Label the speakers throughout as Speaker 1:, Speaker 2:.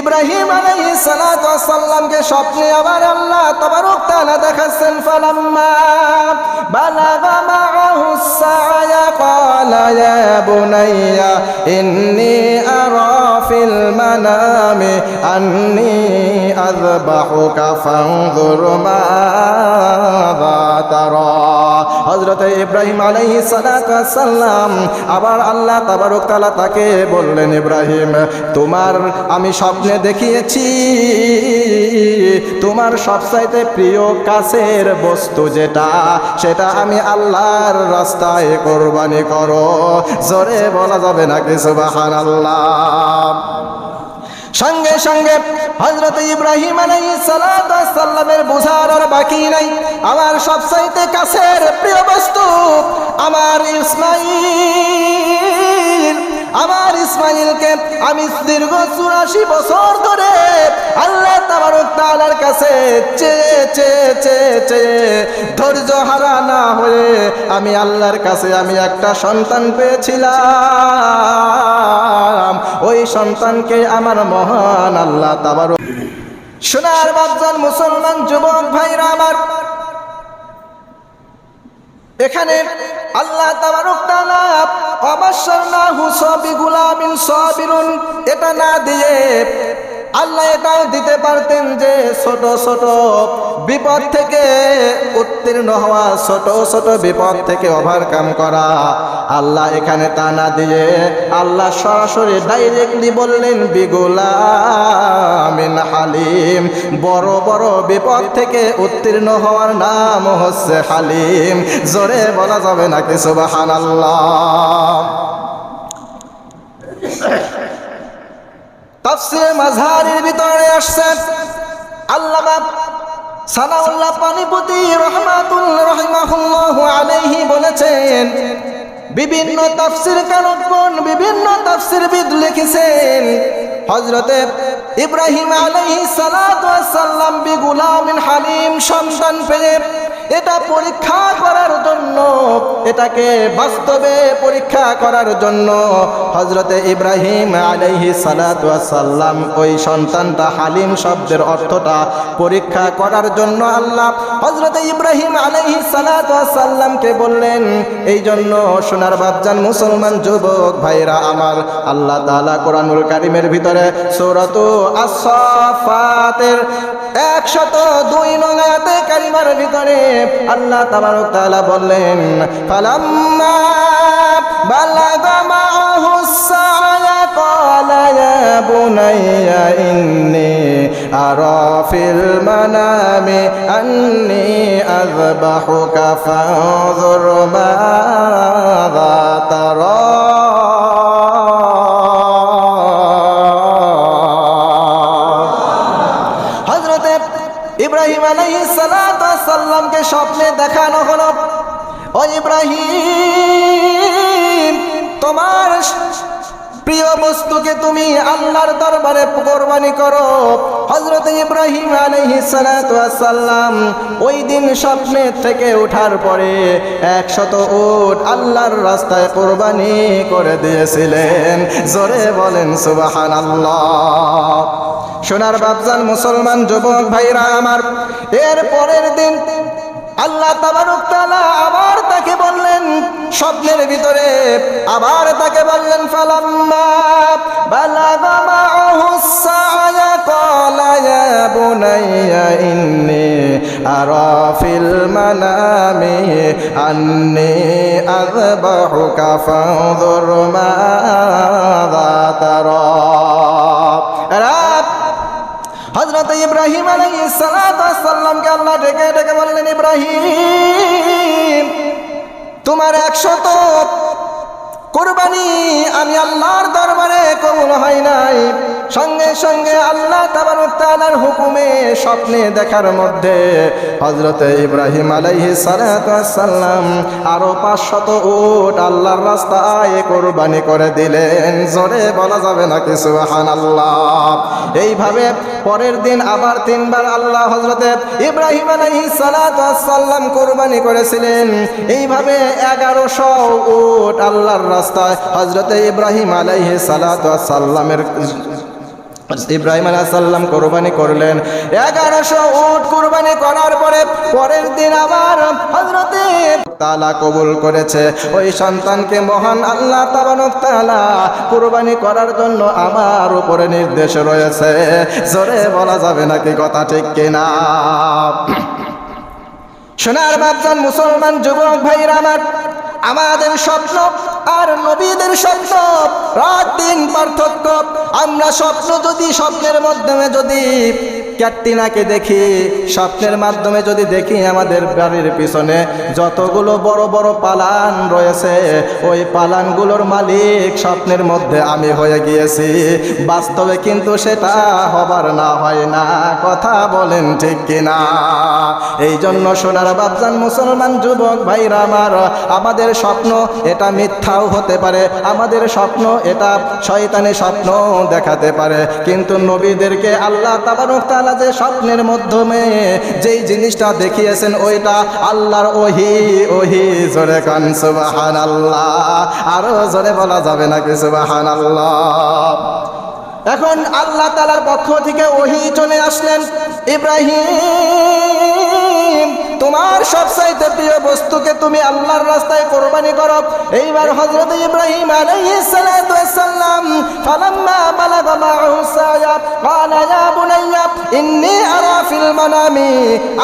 Speaker 1: ইব্রাহিম আলাইহিস সালাতু সাল্লামকে স্বপ্নে আবার আল্লাহ তাবারক তাআলা দেখাচ্ছেন, ফালাম্মা বালাগা মাআহু সায়া ক্বালা ইয়া বুনাইয়া, ইন্নী আরা ফিল মানামি, আন্নী আযবাহুকা ফানজুর মাযা তারা হযরত ইব্রাহিম আলাইহিস সালাতু সাল্লাম আবার আল্লাহ তাবারক তাআলা তাকে বললেন, ইব্রাহিম, তোমার আমি স্বপ্নে দেখিয়েছি। তোমার সবচাইতে প্রিয় কাছের বস্তু যেটা, সেটা আমি আল্লাহর রাস্তায় কোরবানি করো। জোরে বলা যাবে না কিছু বাহান আল্লাহ সঙ্গে সঙ্গে হজরত ইব্রাহিম সাল্লামের বোঝার আর আমার সবচাইতে কাছের প্রিয় বস্তু আমার ইসমাইল। আমার ইসমাইলকে আমি দীর্ঘ চুরাশি বছর ধরে আল্লাহ কাছে ধৈর্য হারা না হয়ে আমি আল্লাহর কাছে আমি একটা সন্তান পেয়েছিলাম। ওই সন্তানকে আমার মহান আল্লাহ তাবারক সোনার বাপজান মুসলমান যুবক ভাইরা আমার, এখানে আল্লাহ তাবারক না হুসবি সাবিগুলামিন সবিরুন, এটা না দিয়ে আল্লাহ এটাও দিতে পারতেন যে ছোট ছোট বিপদ থেকে উত্তীর্ণ হওয়া, ছোট ছোট বিপদ থেকে ওভারকাম করা। আল্লাহ এখানে তা না দিয়ে আল্লাহ সরাসরি ডাইরেক্টলি বললেন বিগুলামিন হালিম। বড় বড় বিপদ থেকে উত্তীর্ণ হওয়ার নাম হচ্ছে হালিম। জোরে বলা যাবে না কিছু বাহান আল্লাহ তাফসিরে মাঝহারের ভিতরে আসছে আল্লামা সানাউল্লাহ পানিপতি রহমাতুল্লাহ রহিমাহুল্লাহ আলাইহি বলেছেন, বিভিন্ন তাফসির কারকগণ বিভিন্ন তাফসিরবিদ লিখেছেন। হযরতে ইব্রাহিম আলাইহিস সালাতু ওয়াস সালাম বিগুলামিন হালিম সন্তান পেয়ে এটা পরীক্ষা করার জন্য, এটাকে বাস্তবে পরীক্ষা করার জন্য হজরতে ইব্রাহিম আলাইহি সালাম ওই সন্তানটা হালিম শব্দের অর্থটা পরীক্ষা করার জন্য আল্লাহ হজরতে ইব্রাহিম আলাইহি সালামকে বললেন, এই জন্য সোনার বাপজান মুসলমান যুবক ভাইরা আমার আল্লাহ তাআলা কোরআনুল কারিমের ভিতরে সূরাত আস-সাফাতের একশত দুই নঙ্গাতে কারিমার ভিতরে আল্লাহ তাবারক তাআলা বললেন, ফালাম্মা বালাগা মাআহু সায়া ক্বালা ইয়া বুনাইয়া ইন্নী আরা ফিল মানামি আন্নী আযবাহুকা ফানজুর তারা ইব্রাহিম আলাই সালামকে স্বপ্নে দেখানো হলো। ও ইব্রাহিম, তোমার প্রিয় বস্তুকে তুমি আল্লাহর দরবারে কোরবানি করো। হজরত ইব্রাহিম আলাইহিস সালাম ওই দিন স্বপ্নে থেকে ওঠার পরে একশত উট আল্লাহর রাস্তায় কোরবানি করে দিয়েছিলেন। জোরে বলেন সুবাহান আল্লাহ সোনার বাপজান মুসলমান যুবক ভাইরা আমার, এর পরের দিন আল্লাহ তাবারক তাআলা আবার তাকে বললেন, স্বপ্নের ভিতরে আবার তাকে বললেন, ফালাম্মা বালাগা মাআহু ইয়া বুনাইয়া ইন্নী আরা ফিল মানামি আন্নী আযবাহুকা ফানজুর মাযা তারা রাত হজরত ইব্রাহিম সাল্লামকে আল্লাহ ডেকে ডেকে বললেন, ইব্রাহিম, তোমার একশত কোরবানি আমি আল্লাহর দরবারে কবুল হয় নাই। সঙ্গে সঙ্গে আল্লাহ তাআলার হুকুমে স্বপ্নে দেখার মধ্যে হযরত ইব্রাহিম আলাইহি সালাম আরও পাঁচশত উট আল্লাহর রাস্তায় কোরবানি করে দিলেন। জোরে বলা যাবে না কিছু হান আল্লাহ এইভাবে পরের দিন আবার তিনবার আল্লাহ হজরতে ইব্রাহিম আলাইহি সালাম কোরবানি করেছিলেন। এইভাবে এগারোশো উট আল্লাহর রাস্তায় হজরতে ইব্রাহিম আলাইহি সালামের ইব্রাহিম আলাহাল্লাম কোরবানি করলেন। এগারোশো উট কোরবানি করার পরে পরের দিন আবার হজরতে তালা কবুল করেছে। ওই সন্তানকে মহান আল্লাহ তালা কোরবানি করার জন্য আমার উপরে নির্দেশ রয়েছে। জোরে বলা যাবে নাকি কথা ঠিক কিনা? সোনার বাপজন মুসলমান যুবক ভাইরা আমার, আমাদের স্বপ্ন আর নবীদের স্বপ্ন রাত দিন পার্থক্য। আমরা স্বপ্ন যদি স্বপ্নের মাধ্যমে যদি ক্যাটরিনাকে দেখি, স্বপ্নের মাধ্যমে যদি দেখি আমাদের বাড়ির পিছনে যতগুলো বড় বড় পালান রয়েছে, ওই পালানগুলোর মালিক স্বপ্নের মধ্যে আমি হয়ে গিয়েছি। বাস্তবে কিন্তু সেটা হবার না, হয় না, কথা বলেন ঠিক কিনা? এই জন্য সোনার বাবজান মুসলমান যুবক ভাইরা আমার, আমাদের স্বপ্ন এটা মিথ্যাও হতে পারে, আমাদের স্বপ্ন এটা শয়তানি স্বপ্ন দেখাতে পারে। কিন্তু নবীদেরকে আল্লাহ তাবারক তাআলা যে স্বপ্নের মাধ্যমে যেই জিনিসটা দেখিয়েছেন ওইটা আল্লাহর ওহি ওহি। জোরে কান সুবাহান আল্লাহ আরও জোরে বলা যাবে নাকি সুবাহান আল্লাহ এখন আল্লাহ তালার পক্ষ থেকে ওহি চলে আসলেন ইব্রাহিম। তোমার সবচাইতে প্রিয় বস্তুকে তুমি আল্লাহর রাস্তায় কোরবানি করো। এইবার হযরত ইব্রাহিম আলাইহিস সালাতু ফালাম্মা বালাগা মা'হু সায়া ক্বালা ইয়া বুনাইয়া, ইন্নী আরা ফিল মানামি,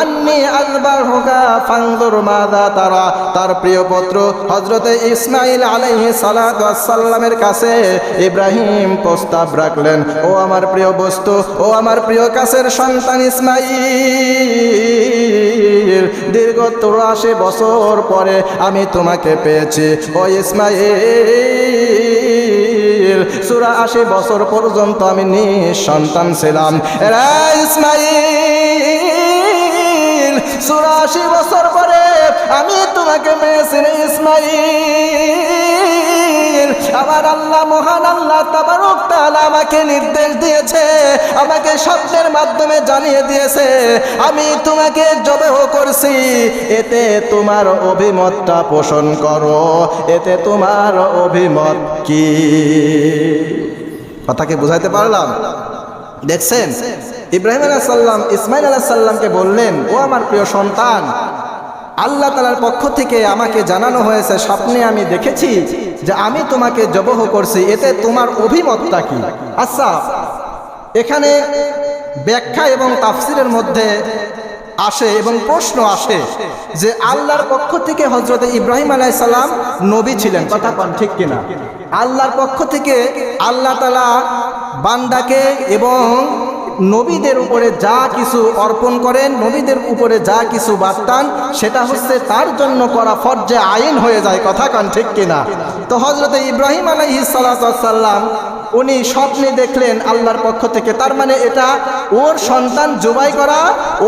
Speaker 1: আন্নী আযবাহুকা, ফানজুর মাযা তারা। তার প্রিয় পুত্র হযরত ইসমাঈল আলাইহিস সালাতু ওয়াসসালামের কাছে ইব্রাহিম প্রস্তাব রাখলেন, ও আমার প্রিয় বস্তু, ও আমার প্রিয় কাছের সন্তান ইসমাইল দীর্ঘ চৌরাশি বছর পরে আমি তোমাকে পেয়েছি। ও ইসমাইল সুরা আশি বছর পর্যন্ত আমি নিঃসন্তান ছিলাম। এরা ইসমাইল, চুরাশি বছর পরে আমি তোমাকে পেয়েছি ইসমাইল। আমার আল্লাহ, মহান আল্লাহ তাবারক তাআলা আমাকে নির্দেশ দিয়েছে, আমাকে স্বপ্নের মাধ্যমে জানিয়ে দিয়েছে, আমি তোমাকে জবেহ করছি, এতে তোমার অভিমতটা পোষণ করো, এতে তোমার অভিমত কি? কথাকে বুঝাইতে পারলাম? দেখছেন? ইব্রাহিম আলাহ সাল্লাম ইসমাইল আলাহ সাল্লামকে বললেন, ও আমার প্রিয় সন্তান আল্লাহ তালার পক্ষ থেকে আমাকে জানানো হয়েছে, স্বপ্নে আমি দেখেছি যে আমি তোমাকে জবহ করছি, এতে তোমার অভিমতটা কি? আচ্ছা এখানে ব্যাখ্যা এবং তাফসিরের মধ্যে আসে এবং প্রশ্ন আসে যে আল্লাহর পক্ষ থেকে হজরত ইব্রাহিম আলাই সালাম নবী ছিলেন, কথা পান ঠিক কিনা? আল্লাহর পক্ষ থেকে আল্লাহ তালা বান্দাকে এবং নবীদের উপরে যা কিছু অর্পণ করেন, নবীদের উপরে যা কিছু বার্তান সেটা হচ্ছে তার জন্য করা ফর্জে আইন হয়ে যায়, কথা কান ঠিক কিনা? তো হজরত ইব্রাহিম আলাইহি সাল্লাম উনি স্বপ্নে দেখলেন আল্লাহর পক্ষ থেকে, তার মানে এটা ওর সন্তান জুবাই করা,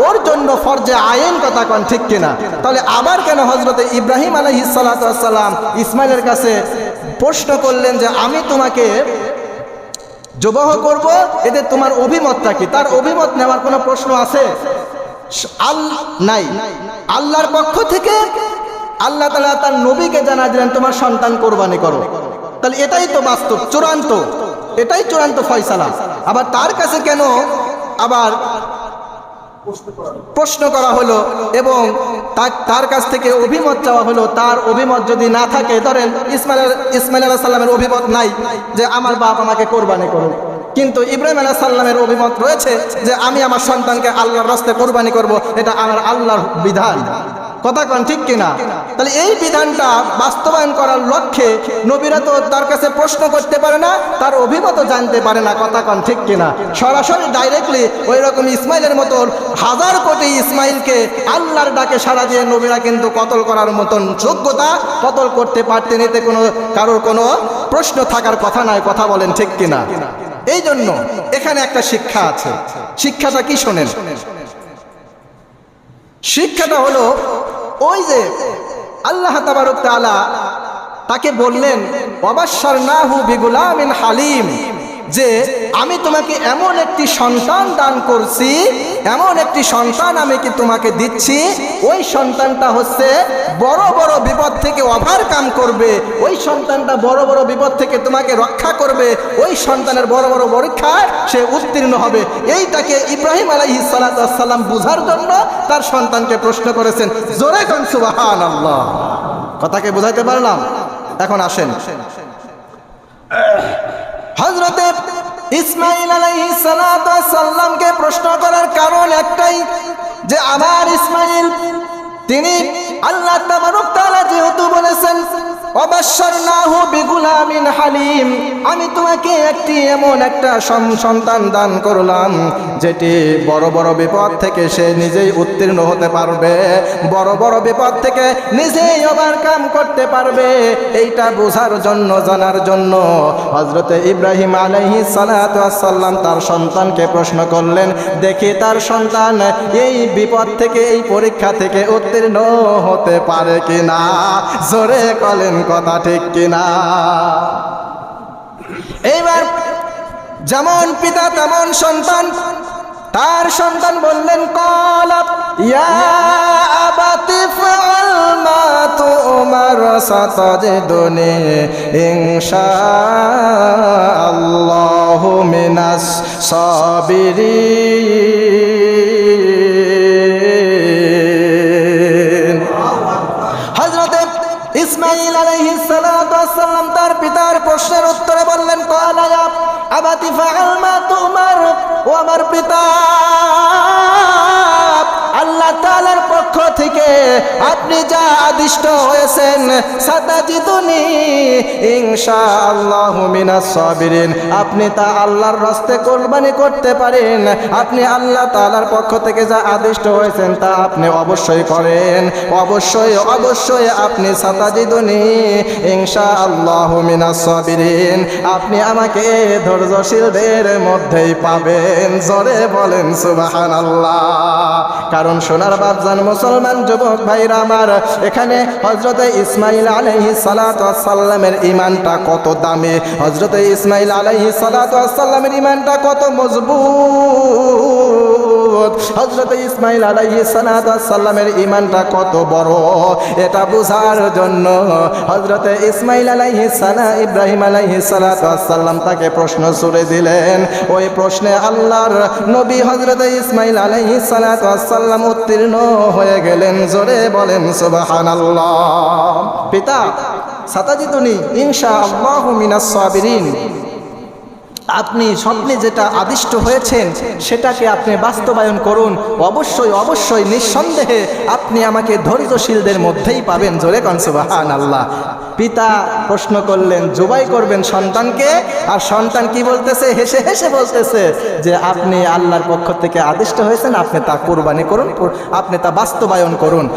Speaker 1: ওর জন্য ফর্জে আইন, কথা কন ঠিক কিনা? তাহলে আবার কেন হজরত ইব্রাহিম আলহি সাল্লাম ইসমাইলের কাছে প্রশ্ন করলেন যে, আমি তোমাকে জবাহ করব, এতে তোমার অভিমতটা কি তার অভিমত নেওয়ার কোনো প্রশ্ন আছে? আল নাই। আল্লাহর পক্ষ থেকে আল্লাহ তালা তার নবীকে জানা দিলেন, তোমার সন্তান কোরবানি করো। তাহলে এটাই তো বাস্তব, চূড়ান্ত। এটাই চূড়ান্ত ফয়সালা। আবার তার কাছে কেন আবার প্রশ্ন করা হলো। এবং তার কাছ থেকে অভিমত চাওয়া হলো, তার অভিমত যদি না থাকে, ধরেন ইসমাইল ইসমাইল আলাহ সাল্লামের অভিমত নাই যে আমার বাপ আমাকে কোরবানি করুন কিন্তু ইব্রাহিম আলাহ সাল্লামের অভিমত রয়েছে যে আমি আমার সন্তানকে আল্লাহর রাস্তে কোরবানি করব, এটা আমার আল্লাহর বিধান। কথা কন ঠিক কিনা? তাহলে এই বিধানটা বাস্তবায়ন করার লক্ষ্যে নবীরা তো তার কাছে প্রশ্ন করতে পারে না, তার অভিমত জানতে পারে না, কথা কন ঠিক কিনা? সরাসরি ডাইরেক্টলি ওই রকম ইসমাইলের মতো হাজার কোটি ইসমাইলকে আল্লাহর ডাকে সাড়া দিয়ে নবীরা কিন্তু কতল করার মতন যোগ্যতা কতল করতে পারতেন এতে কোনো কারোর কোনো প্রশ্ন থাকার কথা নয়, কথা বলেন ঠিক কিনা? এই জন্য এখানে একটা শিক্ষা আছে। শিক্ষাটা কি শোনেন? শিক্ষাটা হলো ওই যে আল্লাহ তালা তাকে বললেন অবাশ্বর নাহু বিগুলামিন হালিম। যে আমি তোমাকে এমন একটি সন্তান দান করছি, এমন একটি সন্তান আমি কি তোমাকে দিচ্ছি? ওই সন্তানটা হচ্ছে বড় বড় বিপদ থেকে ওভারকাম করবে। ওই সন্তানটা বড় বড় বিপদ থেকে তোমাকে রক্ষা করবে। ওই সন্তানের বড় বড় পরীক্ষায় সে উত্তীর্ণ হবে। এইটাকে ইব্রাহিম আলাইহি সালাম বুঝার জন্য তার সন্তানকে প্রশ্ন করেছেন, জোরে কন সুবাহান কথাকে বুঝাইতে পারলাম? এখন আসেন। হজরতে ইসমাইল আলাই সাল্লামকে প্রশ্ন করার কারণ একটাই যে আমার ইসমাইল তিনি আল্লাহ যেহেতু বলেছেন হালিম। আমি তোমাকে একটি এমন একটা সন্তান দান করলাম, যেটি বড় বড় বিপদ থেকে সে নিজেই উত্তীর্ণ হতে পারবে। বড় বড় বিপদ থেকে নিজেই ওভারকাম করতে পারবে। এইটা বোঝার জন্য, জানার জন্য হজরতে ইব্রাহিম আলাইহি সালাম তার সন্তানকে প্রশ্ন করলেন, দেখি তার সন্তান এই বিপদ থেকে, এই পরীক্ষা থেকে উত্তীর্ণ হতে পারে কিনা? জোরে কলেন কথা ঠিক কিনা? এইবার যেমন পিতা, তেমন সন্তান, তার সন্তান বললেন কলাপ ইয়া আবাতি ফাল মা তুমার সাতাজিদুনি ইনশাআল্লাহু মিনাস সাবিরিন. প্রশ্নের উত্তরে বললেন ক্বালা ইয়া আবাতি ফাআল মা তুমার ও আমার পিতা। আল্লাহ তাআলার পক্ষ থেকে আপনি যা আদিষ্ট হয়েছেন সাতাজিদুনি ইনশাআল্লাহু মিনাস সাবিরিন। আপনি তা আল্লাহর রাস্তে কোরবানি করতে পারেন। আপনি আল্লাহ তাআলার পক্ষ থেকে যা আদিষ্ট হয়েছেন, তা আপনি অবশ্যই করেন। অবশ্যই অবশ্যই আপনি সাতাজিদুনি ইনশাআল্লাহু মিনাস সাবিরিন। আপনি আমাকে ধৈর্যশীলদের মধ্যেই পাবেন। জোরে বলেন, সুবহানাল্লাহ। কারণ সোনার বাপজান মুসলমান যুবক ভাইরা আমার। এখানে হজরতে ইসমাইল আলহি সালাতামের ইমানটা কত দামে। হজরতে ইসমাইল আলহি সালাতামের ইমানটা কত মজবুত। হজরতে ইসমাইল আলহি সালাতামের ইমানটা কত বড়, এটা বোঝার জন্য হজরতে ইসমাইল আলাইহি সালা, ইব্রাহিম আলাইহি সালাতাম তাকে প্রশ্ন ছুড়ে দিলেন। ওই প্রশ্নে আল্লাহর নবী হজরতে ইসমাইল আলাইহি সালাতাম উত্তীর্ণ হয়ে গেলেন। জোরে বলেন, সুবহানাল্লাহ। পিতা, সাতাজিতুনি ইনশা আল্লাহু মিনাস সাবিরিন। আপনি স্বপ্নে যেটা আদিষ্ট হয়েছেন, সেটাকে আপনি বাস্তবায়ন করুন। অবশ্যই অবশ্যই, নিঃসন্দেহে আপনি আমাকে ধৈর্যশীলদের মধ্যেই পাবেন। জোরে কনসুবাহান আল্লাহ পিতা প্রশ্ন করলেন, জবাই করবেন সন্তানকে? আর সন্তান কি বলতেছে? হেসে হেসে বলতেছে যে, আপনি আল্লাহর পক্ষ থেকে আদিষ্ট হয়েছেন, আপনি তা কোরবানি করুন, আপনি তা বাস্তবায়ন করুন।